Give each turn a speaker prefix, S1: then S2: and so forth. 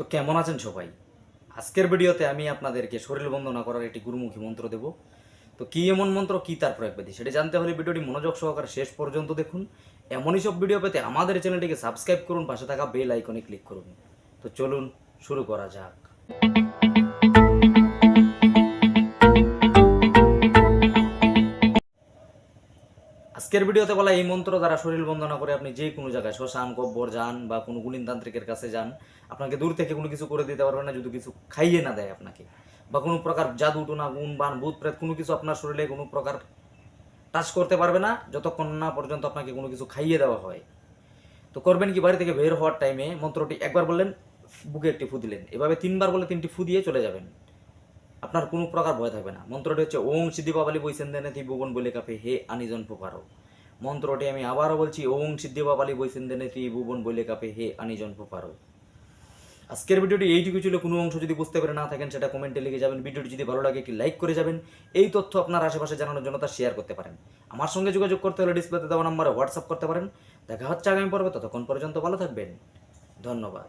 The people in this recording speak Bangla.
S1: তো কেমন আছেন সবাই? আজকের ভিডিওতে আমি আপনাদেরকে শরীর বন্দনা করার একটি গুরুমুখী মন্ত্র দেব। তো কী এমন মন্ত্র, কী তার প্রয়োগ পেতে সেটি জানতে হলে ভিডিওটি মনোযোগ সহকারে শেষ পর্যন্ত দেখুন। এমনই সব ভিডিও পেতে আমাদের চ্যানেলটিকে সাবস্ক্রাইব করুন, পাশে থাকা বেল আইকনে ক্লিক করুন। তো চলুন শুরু করা যাক। আজকের ভিডিওতে বলা এই মন্ত্র দ্বারা শরীর বন্দনা করে আপনি যে কোনো জায়গায় শ্মশান, কব্বর যান বা কোনো গুলিনতান্ত্রিকের কাছে যান, আপনাকে দূর থেকে কোনো কিছু করে দিতে পারবে না, যদি কিছু খাইয়ে না দেয় আপনাকে। বা কোনো প্রকার জাদু, টোনা, গুণ, বান, ভূত, প্রেত, কোনো কিছু আপনার শরীরে কোনো প্রকার টাচ করতে পারবে না, যতক্ষণ না পর্যন্ত আপনাকে কোনো কিছু খাইয়ে দেওয়া হয়। তো করবেন কি, বাড়ি থেকে বের হওয়ার টাইমে মন্ত্রটি একবার বললেন, বুকে একটি ফু দিলেন। এভাবে তিনবার বলে তিনটি ফু দিয়ে চলে যাবেন। আপনার কোনো প্রকার ভয় থাকবে না। মন্ত্রটি হচ্ছে, ওং সিদ্ধি বাবালি বৈসেন দেনে থি ভুবন বলে কাপে, হে আনিজন ফুপারো মন্ত্রটি আমি আবারও বলছি, ওং সিদ্ধি বাবালি বৈসেন দেনে থি ভুবন বলে কাপে, হে আনিজন ফুপারো আজকের ভিডিওটি এইটুকু ছিল। কোনো অংশ যদি বুঝতে পেরে না থাকেন, সেটা কমেন্টে লিখে যাবেন। ভিডিওটি যদি ভালো লাগে, একটি লাইক করে যাবেন। এই তথ্য আপনার আশেপাশে জানানোর জন্য তা শেয়ার করতে পারেন। আমার সঙ্গে যোগাযোগ করতে হলে ডিসপ্লেতে দেওয়া নম্বরে হোয়াটসঅ্যাপ করতে পারেন। দেখা হচ্ছে আগামী পর্বে। ততক্ষণ পর্যন্ত ভালো থাকবেন। ধন্যবাদ।